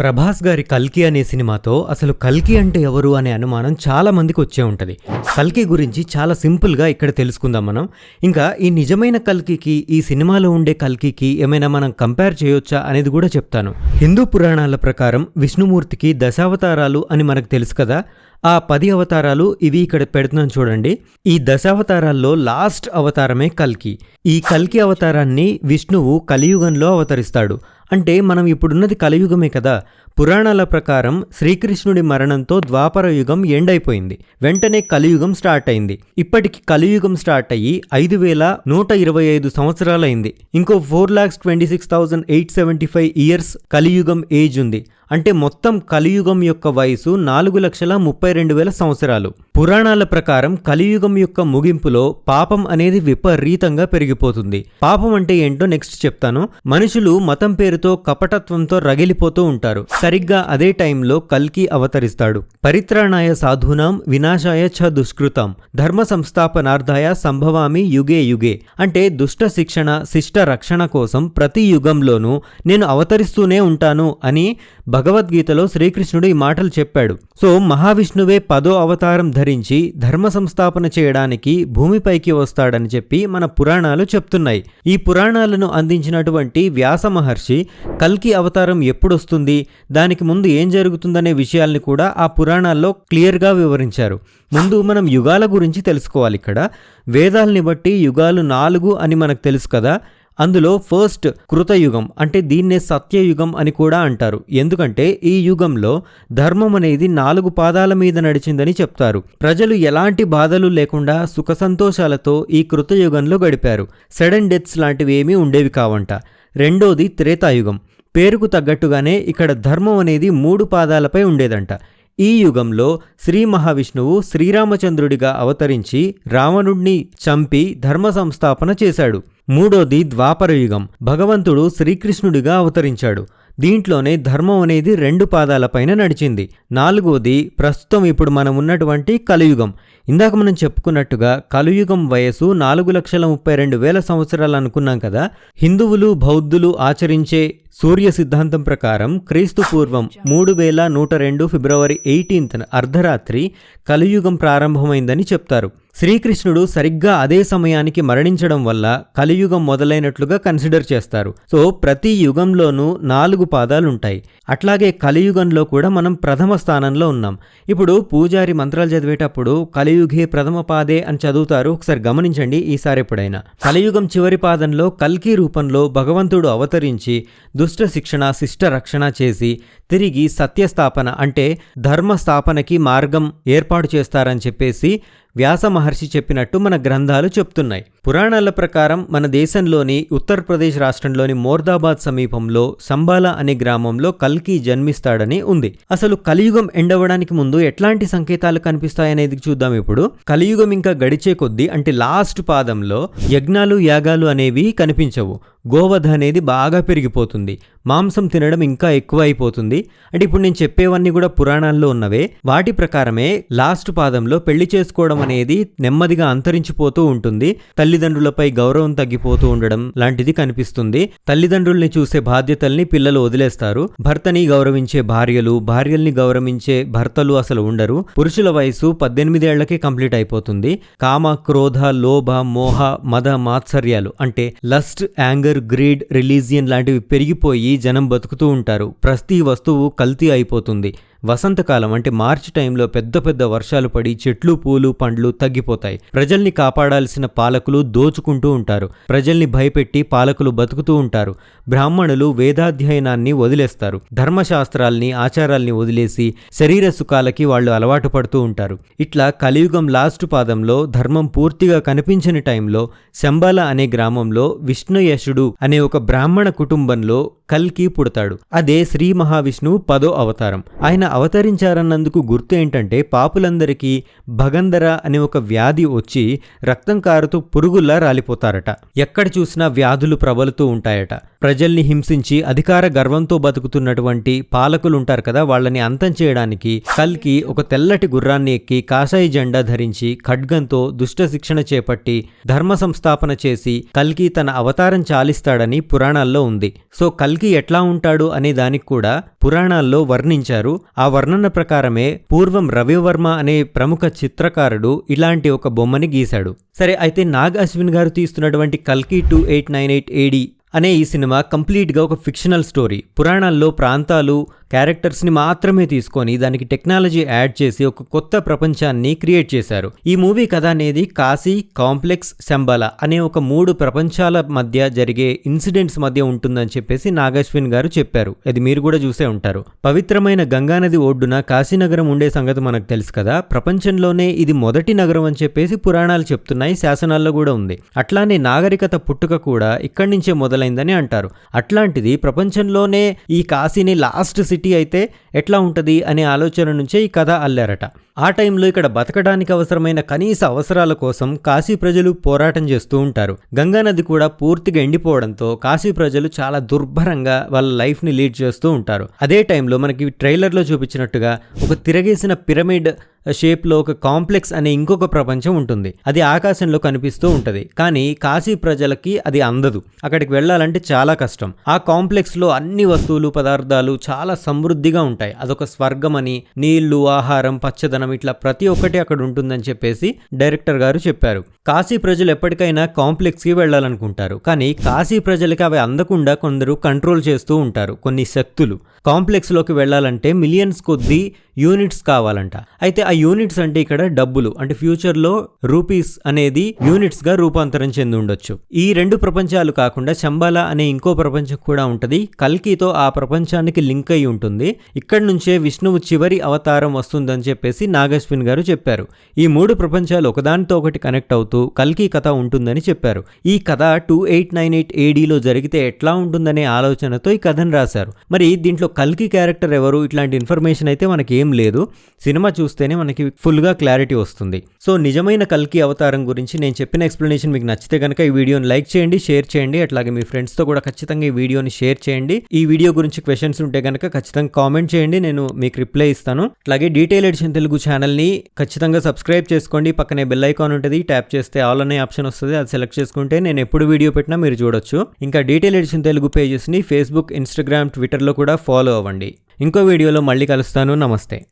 ప్రభాస్ గారి కల్కి అనే సినిమాతో అసలు కల్కి అంటే ఎవరు అనే అనుమానం చాలా మందికి వచ్చే ఉంటుంది. కల్కి గురించి చాలా సింపుల్గా ఇక్కడ తెలుసుకుందాం మనం. ఇంకా ఈ నిజమైన కల్కికి ఈ సినిమాలో ఉండే కల్కికి ఏమైనా మనం కంపేర్ చేయొచ్చా అనేది కూడా చెప్తాను. హిందూ పురాణాల ప్రకారం విష్ణుమూర్తికి దశావతారాలు అని మనకు తెలుసు కదా. ఆ పది అవతారాలు ఇవి ఇక్కడ పెడుతున్నాను చూడండి. ఈ దశావతారాల్లో లాస్ట్ అవతారమే కల్కి. ఈ కల్కి అవతారాన్ని విష్ణువు కలియుగంలో అవతరిస్తాడు. అంటే మనం ఇప్పుడున్నది కలియుగమే కదా. పురాణాల ప్రకారం శ్రీకృష్ణుడి మరణంతో ద్వాపర యుగం ఎండ్ అయిపోయింది వెంటనే కలియుగం స్టార్ట్ అయింది. ఇప్పటికి కలియుగం స్టార్ట్ అయ్యి ఐదు వేల నూట ఇరవై ఐదు సంవత్సరాలైంది. ఇంకో four lakhs twenty six thousand eight seventy five years కలియుగం ఏజ్ ఉంది. అంటే మొత్తం కలియుగం యొక్క వయసు నాలుగు లక్షల ముప్పై రెండు వేల సంవత్సరాలు. పురాణాల ప్రకారం కలియుగం యొక్క ముగింపులో పాపం అనేది విపరీతంగా పెరిగిపోతుంది. పాపం అంటే ఏంటో నెక్స్ట్ చెప్తాను. మనుషులు మతం పేరుతో కపటత్వంతో రగిలిపోతూ ఉంటారు. సరిగ్గా అదే టైంలో కల్కి అవతరిస్తాడు. పరిత్రాణాయ సాధూనాం వినాశాయ చ దుష్కృతం ధర్మ సంస్థాపనార్థాయ సంభవామి యుగే యుగే. అంటే దుష్ట శిక్షణ శిష్ట రక్షణ కోసం ప్రతి యుగంలోనూ నేను అవతరిస్తూనే ఉంటాను అని భగవద్గీతలో శ్రీకృష్ణుడు ఈ మాటలు చెప్పాడు. సో మహావిష్ణువే పదో అవతారం ధరించి ధర్మ సంస్థాపన చేయడానికి భూమిపైకి వస్తాడని చెప్పి మన పురాణాలు చెప్తున్నాయి. ఈ పురాణాలను అందించినటువంటి వ్యాస మహర్షి కల్కి అవతారం ఎప్పుడొస్తుంది దానికి ముందు ఏం జరుగుతుందనే విషయాల్ని కూడా ఆ పురాణాల్లో క్లియర్గా వివరించారు. ముందు మనం యుగాల గురించి తెలుసుకోవాలి ఇక్కడ. వేదాల్ని బట్టి యుగాలు నాలుగు అని మనకు తెలుసు కదా. అందులో ఫస్ట్ కృతయుగం అంటే దీన్నే సత్యయుగం అని కూడా అంటారు. ఎందుకంటే ఈ యుగంలో ధర్మం అనేది నాలుగు పాదాల మీద నడిచిందని చెప్తారు. ప్రజలు ఎలాంటి బాధలు లేకుండా సుఖ సంతోషాలతో ఈ కృతయుగంలో గడిపారు. సడన్ డెత్స్ లాంటివి ఏమీ ఉండేవి కావంట. రెండోది త్రేతాయుగం. పేరుకు తగ్గట్టుగానే ఇక్కడ ధర్మం అనేది మూడు పాదాలపై ఉండేదంట. ఈ యుగంలో శ్రీ మహావిష్ణువు శ్రీరామచంద్రుడిగా అవతరించి రావణుడిని చంపి ధర్మ సంస్థాపన చేశాడు. మూడోది ద్వాపర యుగం. భగవంతుడు శ్రీకృష్ణుడిగా అవతరించాడు. దీంట్లోనే ధర్మం అనేది రెండు పాదాలపైన నడిచింది. నాలుగోది ప్రస్తుతం ఇప్పుడు మనం ఉన్నటువంటి కలియుగం. ఇందాక మనం చెప్పుకున్నట్టుగా కలియుగం వయసు నాలుగు లక్షల ముప్పై రెండు వేల సంవత్సరాలు అనుకున్నాం కదా. హిందువులు బౌద్ధులు ఆచరించే సూర్య సిద్ధాంతం ప్రకారం క్రీస్తు పూర్వం మూడు వేల నూట రెండు ఫిబ్రవరి ఎయిటీన్త్ అర్ధరాత్రి కలియుగం ప్రారంభమైందని చెప్తారు. శ్రీకృష్ణుడు సరిగ్గా అదే సమయానికి మరణించడం వల్ల కలియుగం మొదలైనట్లుగా కన్సిడర్ చేస్తారు. సో ప్రతి యుగంలోనూ నాలుగు పాదాలుంటాయి. అట్లాగే కలియుగంలో కూడా మనం ప్రథమ స్థానంలో ఉన్నాం. ఇప్పుడు పూజారి మంత్రాలు చదివేటప్పుడు కలియుగే ప్రథమ పాదే అని చదువుతారు. ఒకసారి గమనించండి ఈసారి ఎప్పుడైనా. కలియుగం చివరి పాదంలో కల్కి రూపంలో భగవంతుడు అవతరించి దుష్ట శిక్షణ శిష్ట రక్షణ చేసి తిరిగి సత్యస్థాపన అంటే ధర్మ స్థాపనకి మార్గం ఏర్పాటు చేస్తారని చెప్పేసి వ్యాస మహర్షి చెప్పినట్టు మన గ్రంథాలు చెప్తున్నాయి. పురాణాల ప్రకారం మన దేశంలోని ఉత్తరప్రదేశ్ రాష్ట్రంలోని మోర్దాబాద్ సమీపంలో సంబాలా అనే గ్రామంలో కల్కి జన్మిస్తాడని ఉంది. అసలు కలియుగం ఎండవడానికి ముందు ఎట్లాంటి సంకేతాలు కనిపిస్తాయనేది చూద్దాం ఇప్పుడు. కలియుగం ఇంకా గడిచే కొద్దీ అంటే లాస్ట్ పాదంలో యజ్ఞాలు యాగాలు అనేవి కనిపించవు. గోవధ అనేది బాగా పెరిగిపోతుంది. మాంసం తినడం ఇంకా ఎక్కువ అయిపోతుంది అంటే ఇప్పుడు నేను చెప్పేవన్నీ కూడా పురాణాల్లో ఉన్నవే. వాటి ప్రకారమే లాస్ట్ పాదంలో పెళ్ళి చేసుకోవడం అనేది నెమ్మదిగా అంతరించిపోతూ ఉంటుంది. తల్లిదండ్రులపై గౌరవం తగ్గిపోతూ ఉండడం లాంటిది కనిపిస్తుంది. తల్లిదండ్రుల్ని చూసే బాధ్యతల్ని పిల్లలు వదిలేస్తారు. భర్తని గౌరవించే భార్యలు భార్యల్ని గౌరవించే భర్తలు అసలు ఉండరు. పురుషుల వయసు పద్దెనిమిదేళ్ళకే కంప్లీట్ అయిపోతుంది. కామ క్రోధ లోభ మోహ మద మాత్సర్యాలు అంటే లస్ట్ యాంగర్ గ్రీడ్ రిలీజియన్ లాంటివి పెరిగిపోయి జనం బతుకుతూ ఉంటారు. ప్రతి వస్తువు కల్తీ అయిపోతుంది. వసంతకాలం అంటే మార్చి టైంలో పెద్ద పెద్ద వర్షాలు పడి చెట్లు పూలు పండ్లు తగ్గిపోతాయి. ప్రజల్ని కాపాడాల్సిన పాలకులు దోచుకుంటూ ఉంటారు. ప్రజల్ని భయపెట్టి పాలకులు బతుకుతూ ఉంటారు. బ్రాహ్మణులు వేదాధ్యయనాన్ని వదిలేస్తారు. ధర్మశాస్త్రాల్ని ఆచారాల్ని వదిలేసి శరీర సుఖాలకి వాళ్ళు అలవాటు పడుతూ ఉంటారు. ఇట్లా కలియుగం లాస్ట్ పాదంలో ధర్మం పూర్తిగా కనిపించని టైంలో శంబాల అనే గ్రామంలో విష్ణుయశుడు అనే ఒక బ్రాహ్మణ కుటుంబంలో కల్కి పుడతాడు. అదే శ్రీ మహావిష్ణువు పదో అవతారం. ఆయన అవతరించారన్నందుకు గుర్తు ఏంటంటే పాపులందరికీ భగందర అనే ఒక వ్యాధి వచ్చి రక్తం కారుతూ పురుగుల్లా రాలిపోతారట. ఎక్కడ చూసినా వ్యాధులు ప్రబలుతూ ఉంటాయట. ప్రజల్ని హింసించి అధికార గర్వంతో బతుకుతున్నటువంటి పాలకులుంటారు కదా వాళ్ళని అంతం చేయడానికి కల్కి ఒక తెల్లటి గుర్రాన్ని ఎక్కి కాషాయి జెండా ధరించి ఖడ్గంతో దుష్ట శిక్షణ చేపట్టి ధర్మ సంస్థాపన చేసి కల్కి తన అవతారం చాలిస్తాడని పురాణాల్లో ఉంది. సో కల్కి ఎట్లా ఉంటాడు అనే దానికి కూడా పురాణాల్లో వర్ణించారు. ఆ వర్ణన ప్రకారమే పూర్వం రవివర్మ అనే ప్రముఖ చిత్రకారుడు ఇలాంటి ఒక బొమ్మని గీశాడు. సరే అయితే నాగ్ అశ్విన్ గారు తీస్తున్నటువంటి కల్కి two eight nine eight AD అనే ఈ సినిమా కంప్లీట్గా ఒక ఫిక్షనల్ స్టోరీ. పురాణాల్లో ప్రాంతాలు క్యారెక్టర్స్ని మాత్రమే తీసుకొని దానికి టెక్నాలజీ యాడ్ చేసి ఒక కొత్త ప్రపంచాన్ని క్రియేట్ చేశారు. ఈ మూవీ కథ అనేది కాశీ కాంప్లెక్స్ శంబల అనే ఒక మూడు ప్రపంచాల మధ్య జరిగే ఇన్సిడెంట్స్ మధ్య ఉంటుందని చెప్పేసి నాగశ్విన్ గారు చెప్పారు. అది మీరు కూడా చూసే ఉంటారు. పవిత్రమైన గంగానది ఒడ్డున కాశీనగరం ఉండే సంగతి మనకు తెలుసు కదా. ప్రపంచంలోనే ఇది మొదటి నగరం అని చెప్పేసి పురాణాలు చెప్తున్నాయి శాసనాల్లో కూడా ఉంది. అట్లానే నాగరికత పుట్టుక కూడా ఇక్కడి నుంచే మొదలైందని అంటారు. అట్లాంటిది ప్రపంచంలోనే ఈ కాశీని లాస్ట్ సిటీ అయితే ఎట్లా ఉంటుంది అనే ఆలోచన నుంచే ఈ కథ అల్లారట. ఆ టైంలో ఇక్కడ బతకడానికి అవసరమైన కనీస అవసరాల కోసం కాశీ ప్రజలు పోరాటం చేస్తూ ఉంటారు. గంగానది కూడా పూర్తిగా ఎండిపోవడంతో కాశీ ప్రజలు చాలా దుర్భరంగా వాళ్ళ లైఫ్ని లీడ్ చేస్తూ ఉంటారు. అదే టైంలో మనకి ట్రైలర్లో చూపించినట్టుగా ఒక తిరగేసిన పిరమిడ్ షేప్లో ఒక కాంప్లెక్స్ అనే ఇంకొక ప్రపంచం ఉంటుంది. అది ఆకాశంలో కనిపిస్తూ ఉంటుంది. కానీ కాశీ ప్రజలకి అది అందదు. అక్కడికి వెళ్ళాలంటే చాలా కష్టం. ఆ కాంప్లెక్స్లో అన్ని వస్తువులు పదార్థాలు చాలా సమృద్ధిగా ఉంటాయి. అదొక స్వర్గం అని నీళ్ళు ఆహారం పచ్చదనం ఇట్లా ప్రతి ఒక్కటి అక్కడ ఉంటుందని చెప్పేసి డైరెక్టర్ గారు చెప్పారు. కాశీ ప్రజలు ఎప్పటికైనా కాంప్లెక్స్కి వెళ్ళాలనుకుంటారు. కానీ కాశీ ప్రజలకి అవి అందకుండా కొందరు కంట్రోల్ చేస్తూ ఉంటారు. కొన్ని శక్తులు. కాంప్లెక్స్లోకి వెళ్ళాలంటే మిలియన్స్ కొద్దీ యూనిట్స్ కావాలంట. అయితే ఆ యూనిట్స్ అంటే ఇక్కడ డబ్బులు అంటే ఫ్యూచర్లో రూపీస్ అనేది యూనిట్స్గా రూపాంతరం చెంది ఉండొచ్చు. ఈ రెండు ప్రపంచాలు కాకుండా చంబాల అనే ఇంకో ప్రపంచం కూడా ఉంటుంది. కల్కితో ఆ ప్రపంచానికి లింక్ అయి ఉంటుంది. ఇక్కడి నుంచే విష్ణువు చివరి అవతారం వస్తుందని చెప్పేసి నాగశ్విన్ గారు చెప్పారు. ఈ మూడు ప్రపంచాలు ఒకదానితో ఒకటి కనెక్ట్ అవుతూ కల్కి కథ ఉంటుందని చెప్పారు. ఈ కథ టూ ఎయిట్ నైన్ ఎయిట్ ఏడీలో జరిగితే ఎట్లా ఉంటుందనే ఆలోచనతో ఈ కథను రాశారు. మరి దీంట్లో కల్కి క్యారెక్టర్ ఎవరు? ఇట్లాంటి ఇన్ఫర్మేషన్ అయితే మనకి ఏం లేదు. సినిమా చూస్తేనే మనకి ఫుల్గా క్లారిటీ వస్తుంది. సో నిజమైన కల్కి అవతారం గురించి నేను చెప్పిన ఎక్స్ప్లెనేషన్ మీకు నచ్చితే కనుక ఈ వీడియోని లైక్ చేయండి షేర్ చేయండి. అట్లాగే మీ ఫ్రెండ్స్తో కూడా ఖచ్చితంగా ఈ వీడియోని షేర్ చేయండి. ఈ వీడియో గురించి క్వశ్చన్స్ ఉంటే కనుక ఖచ్చితంగా కామెంట్ చేయండి. నేను మీకు రిప్లై ఇస్తాను. అట్లాగే డీటెయిల్ ఎడిషన్ తెలుగు ఛానల్ని ఖచ్చితంగా సబ్స్క్రైబ్ చేసుకోండి. పక్కనే బెల్ ఐకాన్ ఉంటుంది. ట్యాప్ చేస్తే ఆల్ అనే ఆప్షన్ వస్తుంది. అది సెలెక్ట్ చేసుకుంటే నేను ఎప్పుడు వీడియో పెట్టినా మీరు చూడొచ్చు. ఇంకా డీటెయిల్ ఎడిషన్ తెలుగు పేజెస్ని ఫేస్బుక్ ఇన్స్టాగ్రామ్ ట్విట్టర్లో కూడా ఫాలో అవ్వండి. ఇంకో వీడియోలో మళ్ళీ కలుస్తాను. నమస్తే.